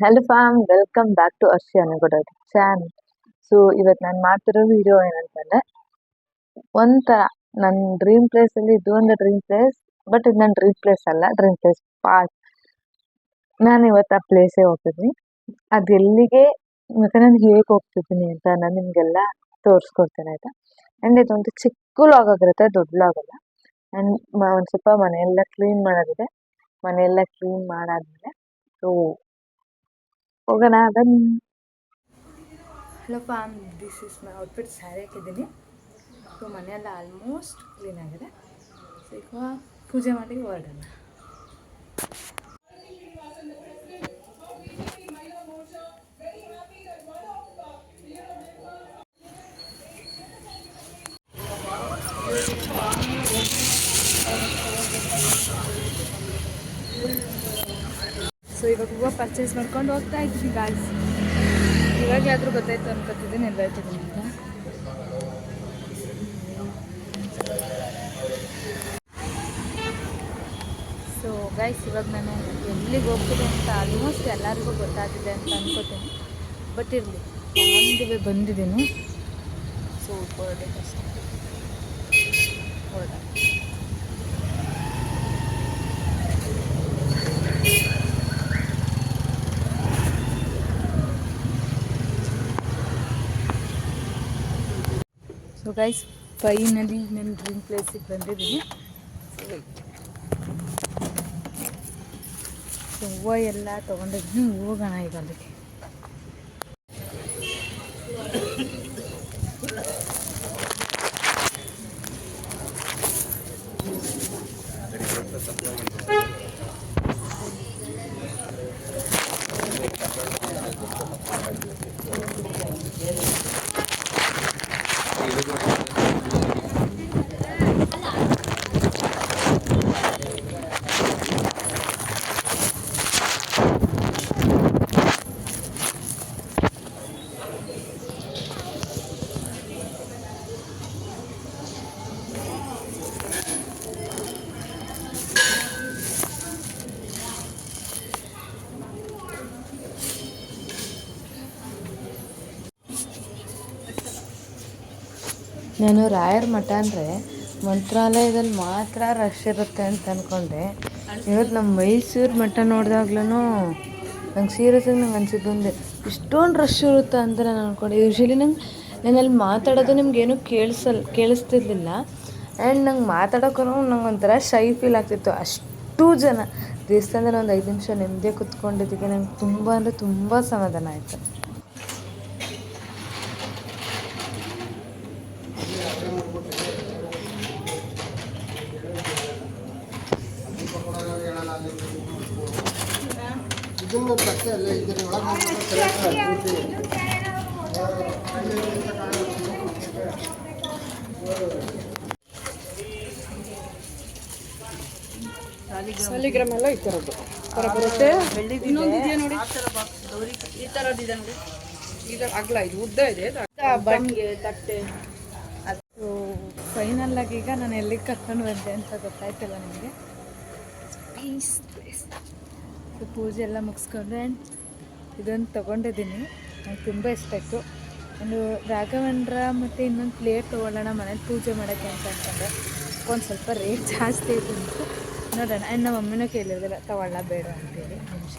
Hello fam welcome back to Arshi Annagowda channel so ಇವತ್ತು ನಾನು ಮಾಡ್ತಿರೋ ವಿಡಿಯೋ ಏನಂತಂದ್ರೆ ಒಂಥರ ನನ್ನ ಡ್ರೀಮ್ ಪ್ಲೇಸ್ ಅಲ್ಲಿ ಇದು ಒಂದು ಡ್ರೀಮ್ ಪ್ಲೇಸ್ ಬಟ್ ಇದು ನನ್ನ ಡ್ರೀಮ್ ಪ್ಲೇಸ್ ಅಲ್ಲ ಡ್ರೀಮ್ ಪ್ಲೇಸ್ ಪಾರ್ಟ್ ನಾನು ಇವತ್ತು ಆ ಪ್ಲೇಸೇ ಹೋಗ್ತಿದ್ದೀನಿ ಅದು ಎಲ್ಲಿಗೆ, ಮತ್ತೆ ನಾನು ಹೇಗೆ ಹೋಗ್ತಿದ್ದೀನಿ ಅಂತ ನಾನು ನಿಮಗೆಲ್ಲ ತೋರಿಸ್ಕೊಡ್ತೇನೆ, ಆಯ್ತಾ? ಆ್ಯಂಡ್ ಇದೊಂದು ಚಿಕ್ಕ ಲಾಗ್ ಆಗಿರುತ್ತೆ, ದೊಡ್ಡ ಲಾಗ್ ಅಲ್ಲ. ಆ್ಯಂಡ್ ಒಂದು ಸ್ವಲ್ಪ ಮನೆಯೆಲ್ಲ ಕ್ಲೀನ್ ಮಾಡೋದಿದೆ. ಮನೆಯೆಲ್ಲ ಕ್ಲೀನ್ ಮಾಡಾದ್ಮೇಲೆ ಸೊ ಹೋಗೋಣ ಬನ್ನಿ hello fam this is my outfit sari ಹಾಕಿದ್ದೀನಿ ಸೊ ಮನೆಯೆಲ್ಲ ಆಲ್ಮೋಸ್ಟ್ ಕ್ಲೀನ್ ಆಗಿದೆ. ಸೊ ಪೂಜೆ ಮಾಡಿ ಹೊರಡೋಣ ಸೊ ಇವಾಗ ಹೂವು ಪರ್ಚೇಸ್ ಮಾಡ್ಕೊಂಡು ಹೋಗ್ತಾ ಇದ್ವಿ ಗಾಯ್ಸ್ ಇವಾಗಲಾದರೂ ಗೊತ್ತಾಯ್ತು ಅನ್ಕೋತಿದ್ದೀನಿ ಎಲ್ಲ ಹೇಳ್ತಿದ್ದೀನಿ ಅಂತ. ಸೊ ಗಾಯ್ಸ್ ಇವಾಗ ನಾನು ಎಲ್ಲಿಗೆ ಹೋಗ್ತೀನಿ ಅಂತ ಆಲ್ಮೋಸ್ಟ್ ಎಲ್ಲರಿಗೂ ಗೊತ್ತಾಗಿದೆ ಅಂತ ಅನ್ಕೋತೀನಿ. ಬಟ್ ಇರಲಿ ಒಂದಿವೆ ಬಂದಿದ್ದೀನಿ. ಸೊ ಹೊರಡಬೇಕಷ್ಟೇ ಹೊರಡ ಸೊ ಗೈಸ್ ಫೈನಲಿ ನನ್ನ ಡ್ರೀಮ್ ಪ್ಲೇಸಿಗೆ ಬಂದಿದ್ದೀನಿ. ಸೊ ಹೂವು ಎಲ್ಲ ತೊಗೊಂಡಿದ್ದೀನಿ ಹೋಗೋಣ ಈಗ ಅಲ್ಲಿಗೆ. ನಾನು ರಾಯರ ಮಠ ಅಂದರೆ ಮಂತ್ರಾಲಯದಲ್ಲಿ ಮಾತ್ರ ರಶ್ ಇರುತ್ತೆ ಅಂತ ಅಂದ್ಕೊಂಡೆ ಇವತ್ತು ನಮ್ಮ ಮೈಸೂರು ಮಠ ನೋಡಿದಾಗ್ಲೂ ನಂಗೆ ಸೀರಿಯಸ್ಸಾಗಿ ನಂಗೆ ಅನಿಸಿದ್ದು ಒಂದೇ, ಇಷ್ಟೊಂದು ರಶ್ ಇರುತ್ತೆ ಅಂತ ನಾನು ಅಂದ್ಕೊಂಡೆ ಯೂಶ್ವಲಿ ನಂಗೆ ನಾನು ಅಲ್ಲಿ ಮಾತಾಡೋದು ನಿಮ್ಗೇನು ಕೇಳಿಸಲ್, ಕೇಳಿಸ್ತಿರ್ಲಿಲ್ಲ. ಆ್ಯಂಡ್ ನಂಗೆ ಮಾತಾಡೋಕ್ಕೂ ನಂಗೆ ಒಂಥರ ಶೈ ಫೀಲ್ ಆಗ್ತಿತ್ತು. ಅಷ್ಟು ಜನ ದೇವಸ್ಥಾನದಲ್ಲಿ ಒಂದು ಐದು ನಿಮಿಷ ನೆಮ್ಮದಿ ಕುತ್ಕೊಂಡಿದ್ದಕ್ಕೆ ನಂಗೆ ತುಂಬ ಅಂದರೆ ತುಂಬ ಸಮಾಧಾನ ಆಯಿತು. ಇದನ್ನು ತಟ್ಟೆ ಅಲ್ಲೇ ಇದ್ರ ಒಳಗೆ ಸಾಲಿಗ್ರಾಮ್ ಎಲ್ಲ ಈ ಥರದ್ದು ಥರ ಬರುತ್ತೆ. ಇನ್ನೊಂದು ಇದೆಯಾ ನೋಡಿ? ಈ ನೋಡಿ. ಇದು ಅಗಲ ಇದು ಉದ್ದ ಇದೆ. ಬಣ್ಣಿಗೆ ತಟ್ಟೆ. ಅದು. ಫೈನಲ್ ಆಗಿ ಈಗ ನಾನು ಎಲ್ಲಿಗೆ ಕರ್ಕೊಂಡು ಬಂದೆ ಅಂತ ಗೊತ್ತಾಯ್ತಲ್ಲ ನಿಮಗೆ? ಪೀಸ್ ಪ್ಲೇಸ್ ಪೂಜೆ ಎಲ್ಲ ಮುಗಿಸ್ಕೊಂಡು ಆ್ಯಂಡ್ ಇದೊಂದು ತೊಗೊಂಡಿದ್ದೀನಿ. ನಂಗೆ ತುಂಬ ಇಷ್ಟ ಆಯಿತು. ಒಂದು ರಾಘವೇಂದ್ರ ಮತ್ತು ಇನ್ನೊಂದು ಪ್ಲೇಟ್ ತೊಗೊಳ್ಳೋಣ ಮನೇಲಿ ಪೂಜೆ ಮಾಡೋಕ್ಕೆ ಅಂತ ಅಂತಂದರೆ ಒಂದು ಸ್ವಲ್ಪ ರೇಟ್ ಜಾಸ್ತಿ ಇತ್ತು ನೋಡೋಣ. ಆ್ಯಂಡ್ ನಮ್ಮ ಮಮ್ಮಿನೂ ಕೇಳಿರೋದಿಲ್ಲ, ತಗೊಳ್ಳ ಬೇಡ ಅಂತೇಳಿ. ನಿಮಿಷ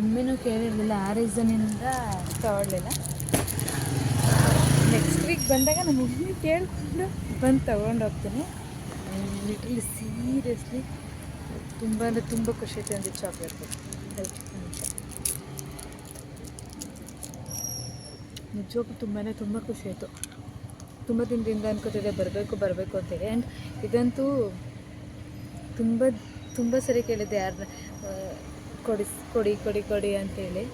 ಮಮ್ಮಿನೂ ಕೇಳಿರಲಿಲ್ಲ, ಆ ರೀಸನಿಂದ ತಗೊಳ್ಳಿಲ್ಲ. ನೆಕ್ಸ್ಟ್ ವೀಕ್ ಬಂದಾಗ ನಮ್ಮ ಮಮ್ಮಿ ಕೇಳಿಕೊಂಡು ಬಂದು ತೊಗೊಂಡು ಹೋಗ್ತೀನಿ. ಲಿಟ್ರಲಿ ಸೀರಿಯಸ್ಲಿ ತುಂಬ ಅಂದರೆ ತುಂಬ ಖುಷಿ ಆಯ್ತು ಅಂದರೆ ಚಾಕ್ಲೇಟ್ ನಿಜವಾಗ್ಲೂ ತುಂಬಾ ತುಂಬ ಖುಷಿ ಆಯಿತು. ತುಂಬ ದಿನದಿಂದ ಅನ್ಕೋತಿದ್ದೆ ಬರಬೇಕು ಬರಬೇಕು ಅಂತೇಳಿ ಆ್ಯಂಡ್ ಇದಂತೂ ತುಂಬ ತುಂಬ ಸರಿ ಕೇಳಿದ್ದೆ ಯಾರನ್ನ ಕೊಡಿ ಕೊಡಿ ಕೊಡಿ ಕೊಡಿ ಅಂತೇಳಿ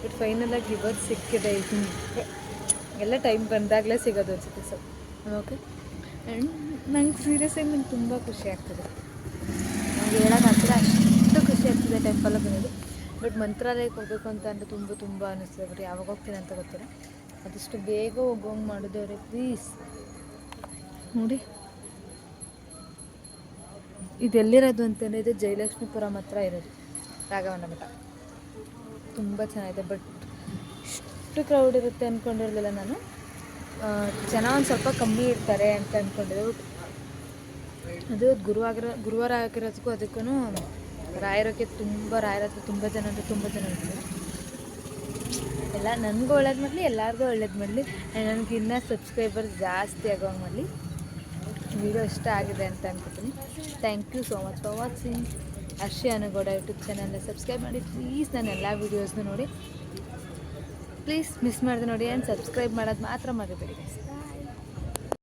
ಬಟ್ ಫೈನಲಾಗಿ ಇವತ್ತು ಸಿಕ್ಕಿದೆ ಇದು ಎಲ್ಲ ಟೈಮ್ ಬಂದಾಗಲೇ ಸಿಗೋದು ಅನ್ಸುತ್ತೆ ಸರ್ ಓಕೆ ಆ್ಯಂಡ್ ನಂಗೆ ಸೀರಿಯಸ್ಸಾಗಿ ನಂಗೆ ತುಂಬ ಖುಷಿ ಆಗ್ತದೆ. ನಂಗೆ ಹೇಳೋಕ್ಕಾಗ್ತದೆ ಅಷ್ಟು ಖುಷಿ ಆಗ್ತದೆ ಟೆಂಪಲ್ಗೆ ಬರೋದು ಬಟ್ ಮಂತ್ರಾಲಯಕ್ಕೆ ಹೋಗಬೇಕು ಅಂತ ಅಂದರೆ ತುಂಬ ತುಂಬ ಅನ್ನಿಸ್ತದೆ ಬಟ್ ಯಾವಾಗ ಹೋಗ್ತೀನಿ ಅಂತ ಗೊತ್ತಿಲ್ಲ. ಅದಿಷ್ಟು ಬೇಗ ಹೋಗೋಂಗೆ ಮಾಡಿದವ್ರೆ ಪ್ಲೀಸ್ ನೋಡಿ. ಇದೆಲ್ಲಿರೋದು ಅಂತಂದರೆ ಇದು ಜಯಲಕ್ಷ್ಮೀಪುರಂ ಹತ್ರ ಇರೋದು, ರಾಘವನ ಮಠ. ತುಂಬ ಚೆನ್ನಾಗಿದೆ ಬಟ್ ಇಷ್ಟು ಕ್ರೌಡ್ ಇರುತ್ತೆ ಅಂದ್ಕೊಂಡಿರಲಿಲ್ಲ ನಾನು. ಜನ ಒಂದು ಸ್ವಲ್ಪ ಕಮ್ಮಿ ಇರ್ತಾರೆ ಅಂತ ಅಂದ್ಕೊಂಡಿದ್ದೆ ಅದು ಗುರುವಾಗಿರೋ, ಗುರುವಾರ ಆಗಿರೋದಕ್ಕೂ ಅದಕ್ಕೂ ರಾಯರಕ್ಕೆ ತುಂಬ, ರಾಯರ ಹತ್ರ ತುಂಬ ಜನ ಅಂದರೆ ತುಂಬ ಜನ ಇರ್ತಾರೆ ಎಲ್ಲ ನನಗೂ ಒಳ್ಳೇದು ಮಾಡಲಿ, ಎಲ್ಲರಿಗೂ ಒಳ್ಳೇದು ಮಾಡಲಿ. ನನಗೆ ಇನ್ನೂ ಸಬ್ಸ್ಕ್ರೈಬರ್ಸ್ ಜಾಸ್ತಿ ಆಗೋಂಗೆ ಮಾಡಲಿ. ವಿಡಿಯೋ ಇಷ್ಟ ಆಗಿದೆ ಅಂತ ಅನ್ಕೋತೀನಿ. Thank you so much for watching Arshi Anugowda YouTube ಚಾನಲ್ನ ಸಬ್ಸ್ಕ್ರೈಬ್ ಮಾಡಿ. ಪ್ಲೀಸ್ ನನ್ನ ಎಲ್ಲ ವೀಡಿಯೋಸ್ನು ನೋಡಿ. ಪ್ಲೀಸ್ ಮಿಸ್ ಮಾಡಿದೆ ನೋಡಿ ಆ್ಯಂಡ್ ಸಬ್ಸ್ಕ್ರೈಬ್ ಮಾಡೋದು ಮಾತ್ರ ಮರಿಬೇಡಿ